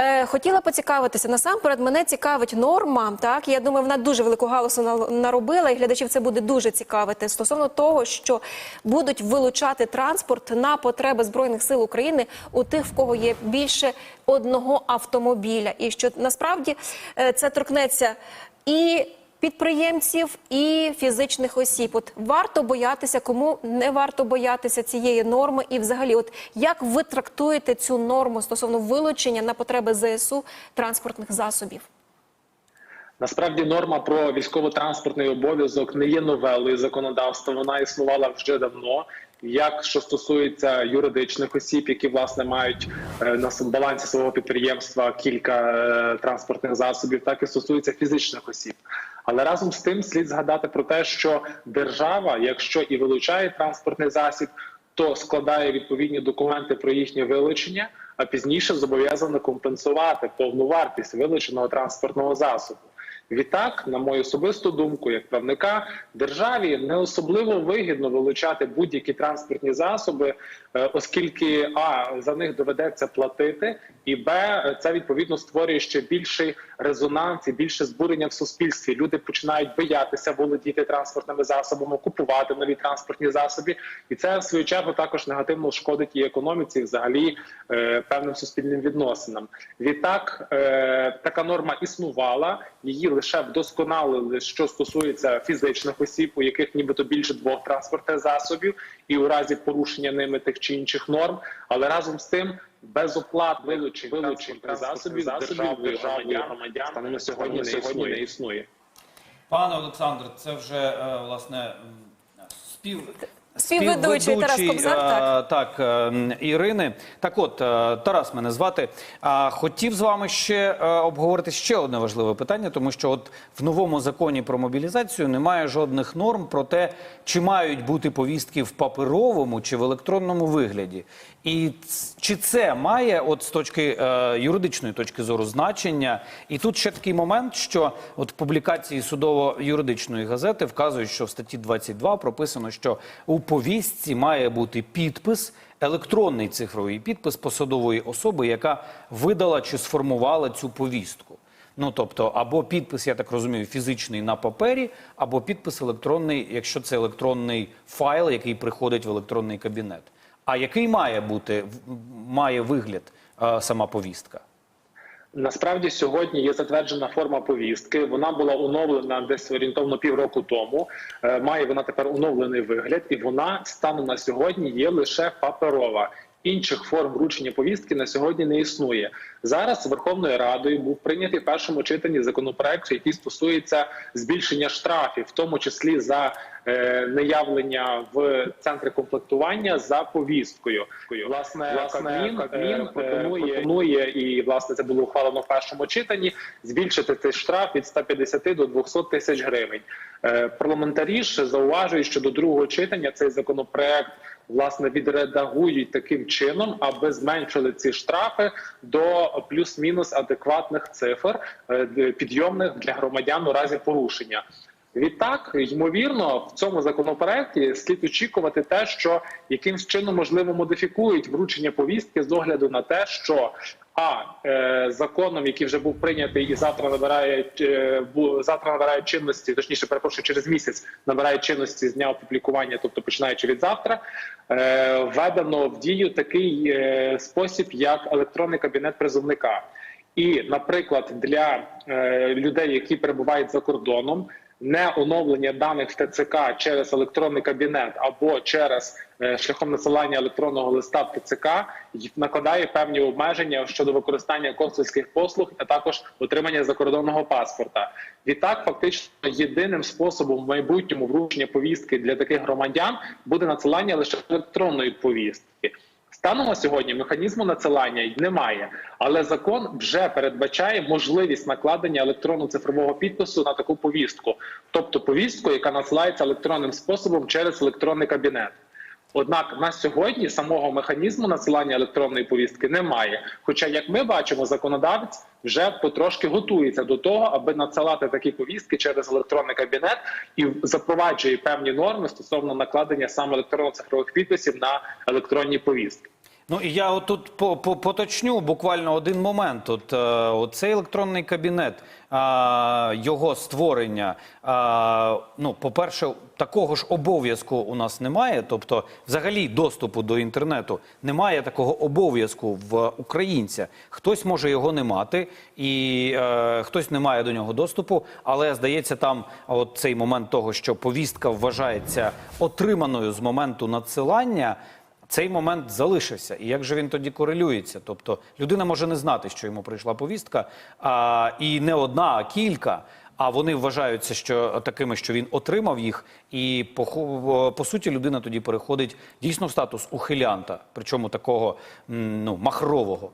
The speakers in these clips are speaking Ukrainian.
Е, хотіла поцікавитися. Насамперед, мене цікавить норма. Так, я думаю, вона дуже велику галасу на- наробила, і глядачів це буде дуже цікавити стосовно того, що будуть вилучати транспорт на потреби збройних сил України у тих, в кого є більше одного автомобіля, і що насправді е, це торкнеться і підприємців і фізичних осіб. От варто боятися, кому не варто боятися цієї норми, і взагалі, от як ви трактуєте цю норму стосовно вилучення на потреби ЗСУ транспортних засобів? Насправді норма про військово-транспортний обов'язок не є новелою законодавства. Вона існувала вже давно. Як що стосується юридичних осіб, які власне мають е, на балансі свого підприємства кілька е, транспортних засобів, так і стосується фізичних осіб. Але разом з тим слід згадати про те, що держава, якщо і вилучає транспортний засіб, то складає відповідні документи про їхнє вилучення, а пізніше зобов'язана компенсувати повну вартість вилученого транспортного засобу. Відтак, на мою особисту думку, як правника, державі не особливо вигідно вилучати будь-які транспортні засоби, е, оскільки а за них доведеться платити, і б це відповідно створює ще більший резонанс і більше збурення в суспільстві. Люди починають боятися володіти транспортними засобами, купувати нові транспортні засоби, і це в свою чергу також негативно шкодить і економіці, і взагалі е, певним суспільним відносинам. Відтак е, така норма існувала, її лише вдосконалили, що стосується фізичних осіб, у яких нібито більше двох транспортних засобів, і у разі порушення ними тих чи інших норм. Але разом з тим безоплат вилучень вилучень засобів засобів державної громадян станом на сьогодні не існує. Не існує. Пане Олександр, це вже е, власне спів. Співведучий Тарас Кобзар, е, так. так, е, Ірини. Так от, Тарас мене звати. Хотів з вами ще обговорити ще одне важливе питання, тому що от в новому законі про мобілізацію немає жодних норм про те, чи мають бути повістки в паперовому чи в електронному вигляді. І чи це має, от з точки е, юридичної точки зору, значення? І тут ще такий момент, що от публікації судово-юридичної газети вказують, що в статті 22 прописано, що у повістці має бути підпис, електронний цифровий підпис посадової особи, яка видала чи сформувала цю повістку. Ну тобто, або підпис, я так розумію, фізичний на папері, або підпис електронний, якщо це електронний файл, який приходить в електронний кабінет. А який має бути має вигляд е, сама повістка? Насправді сьогодні є затверджена форма повістки. Вона була оновлена десь орієнтовно півроку тому. Е, Має вона тепер оновлений вигляд, і вона станом на сьогодні є лише паперова. Інших форм вручення повістки на сьогодні не існує. Зараз Верховною Радою був прийнятий в першому читанні законопроект, який стосується збільшення штрафів, в тому числі за неявлення в центри комплектування за повісткою. Власне, власне Кабмін, е, пропонує, пропонує і власне це було ухвалено в першому читанні. Збільшити цей штраф від 150 до 200 тисяч гривень. Е, Парламентарі ж зауважують, що до другого читання цей законопроект власне відредагують таким чином, аби зменшили ці штрафи до плюс-мінус адекватних цифр е, підйомних для громадян у разі порушення. Відтак, ймовірно, в цьому законопроекті слід очікувати те, що якимсь чином можливо модифікують вручення повістки з огляду на те, що а е, законом, який вже був прийнятий і завтра набирає е, завтра набирає чинності, точніше, перепрошую, через місяць набирає чинності з дня опублікування, тобто починаючи від завтра, е, введено в дію такий е, спосіб, як електронний кабінет призовника. І, наприклад, для е, людей, які перебувають за кордоном, не оновлення даних в ТЦК через електронний кабінет або через е, шляхом насилання електронного листа в ТЦК накладає певні обмеження щодо використання консульських послуг, а також отримання закордонного паспорта. Відтак, фактично, єдиним способом в майбутньому вручення повістки для таких громадян буде надсилання лише електронної повістки. Станом на сьогодні механізму надсилання немає, але закон вже передбачає можливість накладення електронно-цифрового підпису на таку повістку, тобто повістку, яка надсилається електронним способом через електронний кабінет. Однак на сьогодні самого механізму надсилання електронної повістки немає. Хоча, як ми бачимо, законодавець вже потрошки готується до того, аби надсилати такі повістки через електронний кабінет і запроваджує певні норми стосовно накладення саме електронно-цифрових підписів на електронні повістки. Ну і я тут по, по, поточню буквально один момент. От, е, оцей електронний кабінет, а, його створення. А, ну, по-перше, такого ж обов'язку у нас немає. Тобто, взагалі, доступу до інтернету немає такого обов'язку в українця. Хтось може його не мати, і е, хтось не має до нього доступу. Але здається, там от цей момент того, що повістка вважається отриманою з моменту надсилання. Цей момент залишився. І як же він тоді корелюється? Тобто людина може не знати, що йому прийшла повістка, а, і не одна, а кілька. А вони вважаються, що такими, що він отримав їх, і по, по суті людина тоді переходить дійсно в статус ухилянта, причому такого ну, махрового.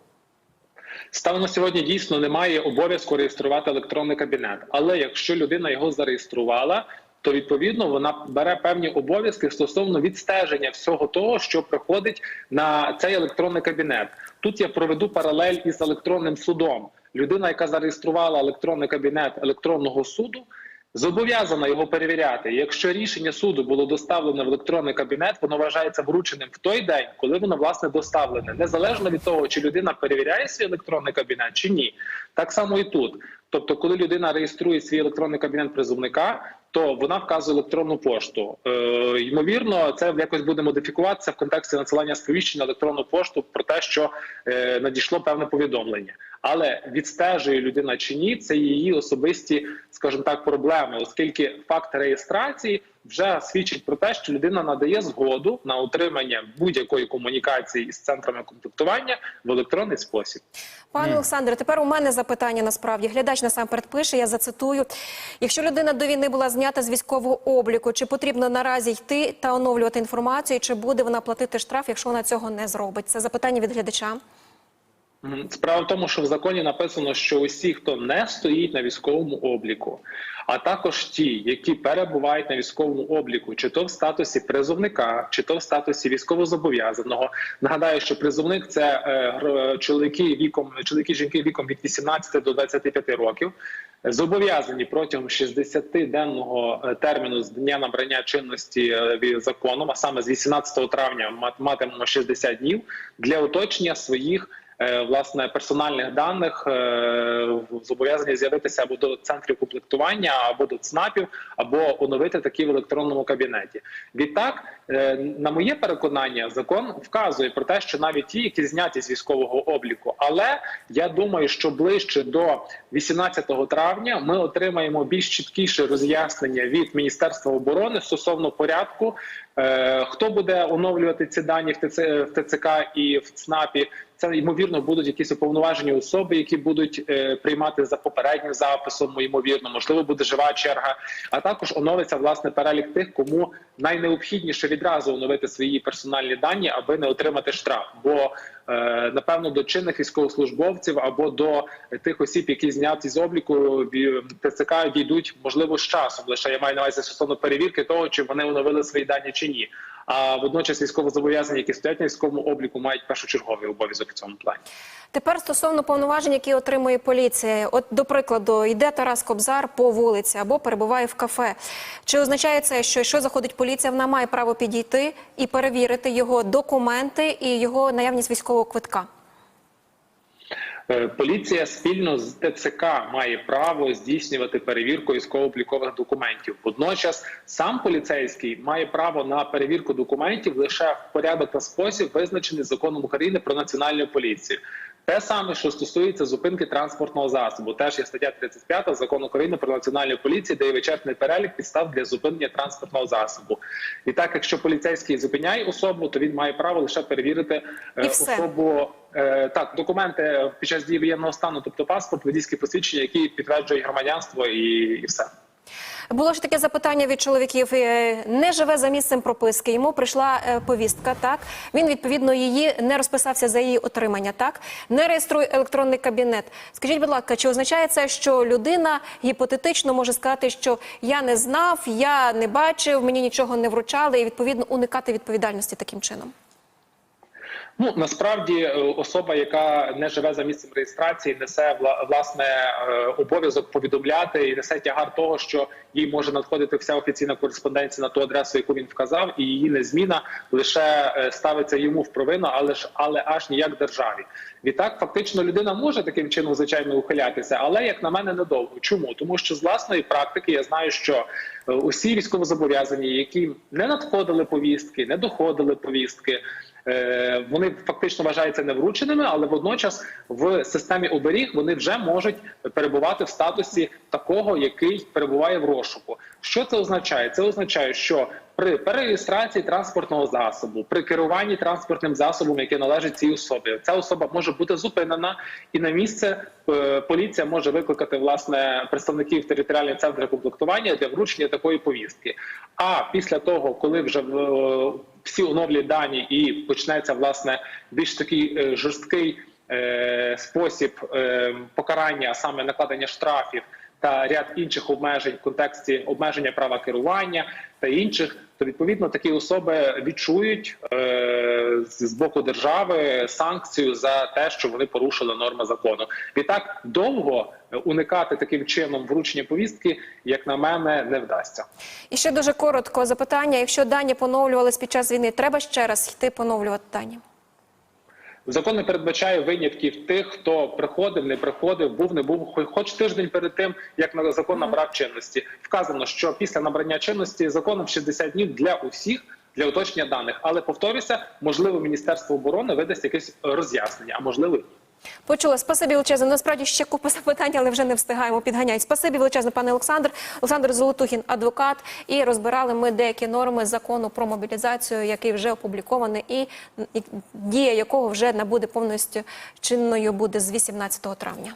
Станом на сьогодні дійсно немає обов'язку реєструвати електронний кабінет. Але якщо людина його зареєструвала, то відповідно вона бере певні обов'язки стосовно відстеження всього того, що приходить на цей електронний кабінет. Тут я проведу паралель із електронним судом. Людина, яка зареєструвала електронний кабінет електронного суду, зобов'язана його перевіряти. Якщо рішення суду було доставлене в електронний кабінет, воно вважається врученим в той день, коли воно власне доставлене, незалежно від того, чи людина перевіряє свій електронний кабінет чи ні. Так само і тут. Тобто, коли людина реєструє свій електронний кабінет призовника, то вона вказує електронну пошту. Е, ймовірно, це якось буде модифікуватися в контексті надсилання сповіщення на електронну пошту про те, що е, надійшло певне повідомлення. Але відстежує людина чи ні, це її особисті, скажімо так, проблеми, оскільки факт реєстрації вже свідчить про те, що людина надає згоду на отримання будь-якої комунікації із центрами комплектування в електронний спосіб. Пане Олександре, тепер у мене запитання насправді. Глядач насамперед пише, я зацитую. Якщо людина до війни була знята з військового обліку, чи потрібно наразі йти та оновлювати інформацію, чи буде вона платити штраф, якщо вона цього не зробить? Це запитання від глядача. Справа в тому, що в законі написано, що усі, хто не стоїть на військовому обліку, а також ті, які перебувають на військовому обліку, чи то в статусі призовника, чи то в статусі військовозобов'язаного. Нагадаю, що призовник це е, чоловіки віком, чоловіки, жінки віком від 18 до 25 років. Зобов'язані протягом 60-денного е, терміну з дня набрання чинності е, законом, а саме з 18 травня матимемо 60 днів для уточнення своїх власне персональних даних е, зобов'язані з'явитися або до центрів комплектування, або до ЦНАПів, або оновити такі в електронному кабінеті. Відтак, е, на моє переконання, закон вказує про те, що навіть ті, які зняті з військового обліку, але я думаю, що ближче до 18 травня ми отримаємо більш чіткіше роз'яснення від Міністерства оборони стосовно порядку. Е, Хто буде оновлювати ці дані в ТЦК і в ЦНАПі? Це ймовірно будуть якісь уповноважені особи, які будуть е, приймати за попереднім записом. Ймовірно, можливо, буде жива черга. А також оновиться власне перелік тих, кому найнеобхідніше відразу оновити свої персональні дані, аби не отримати штраф. Бо е, напевно до чинних військовослужбовців або до тих осіб, які зняті з обліку ТЦК, дійдуть можливо з часом. Лише я маю на увазі стосовно перевірки того, чи вони оновили свої дані чи ні. А водночас військовозобов'язані, які стоять на військовому обліку, мають першочерговий обов'язок в цьому плані. Тепер стосовно повноважень, які отримує поліція. От, до прикладу, йде Тарас Кобзар по вулиці або перебуває в кафе. Чи означає це, що якщо заходить поліція, вона має право підійти і перевірити його документи і його наявність військового квитка? Е, Поліція спільно з ТЦК має право здійснювати перевірку військово-облікових документів. Водночас сам поліцейський має право на перевірку документів лише в порядок та спосіб, визначений законом України про національну поліцію. Те саме, що стосується зупинки транспортного засобу, теж є стаття 35 закону України про національну поліцію, де є вичерпний перелік підстав для зупинення транспортного засобу. І так, якщо поліцейський зупиняє особу, то він має право лише перевірити е, І все. особу Е, так, документи під час дії воєнного стану, тобто паспорт, водійське посвідчення, які підтверджують громадянство, і, і все. Було ж таке запитання від чоловіків. е, Не живе за місцем прописки. Йому прийшла е, повістка. Так він відповідно її не розписався за її отримання. Так не реєструє електронний кабінет. Скажіть, будь ласка, чи означає це, що людина гіпотетично може сказати, що я не знав, я не бачив, мені нічого не вручали, і відповідно уникати відповідальності таким чином? Ну насправді е, особа, яка не живе за місцем реєстрації, несе вла- власне е, обов'язок повідомляти і несе тягар того, що їй може надходити вся офіційна кореспонденція на ту адресу, яку він вказав, і її незміна лише е, ставиться йому в провину, але ж але аж ніяк державі. Відтак, фактично, людина може таким чином звичайно ухилятися, але як на мене недовго. Чому? Тому що з власної практики я знаю, що усі військовозобов'язані, які не надходили повістки, не доходили повістки. Е, Вони фактично вважаються неврученими, але водночас в системі оберіг вони вже можуть перебувати в статусі такого, який перебуває в розшуку. Що це означає? Це означає, що при перереєстрації транспортного засобу, при керуванні транспортним засобом, який належить цій особі, ця особа може бути зупинена, і на місце е, поліція може викликати власне представників територіальних центрів комплектування для вручення такої повістки. А після того, коли вже в всі оновлі дані і почнеться власне більш такий е, жорсткий е, спосіб е, покарання, саме накладення штрафів та ряд інших обмежень в контексті обмеження права керування та інших, то відповідно такі особи відчують е, з боку держави санкцію за те, що вони порушили норми закону. Відтак довго е, уникати таким чином вручення повістки, як на мене, не вдасться. І ще дуже коротко запитання: якщо дані поновлювались під час війни, треба ще раз йти поновлювати дані? Закон не передбачає винятків тих, хто приходив, не приходив, був, не був, хоч тиждень перед тим, як закон набрав чинності. Вказано, що після набрання чинності законом 60 днів для усіх. Для уточнення даних, але повторюся, можливо, міністерство оборони видасть якесь роз'яснення, а можливо, ні. Почула. Спасибі величезне. Насправді ще купа запитань, але вже не встигаємо підганяти. Спасибі величезне, пане Олександр. Олександр Золотухін, адвокат. І розбирали ми деякі норми закону про мобілізацію, який вже опублікований, і дія якого вже набуде повністю чинною буде з 18 травня.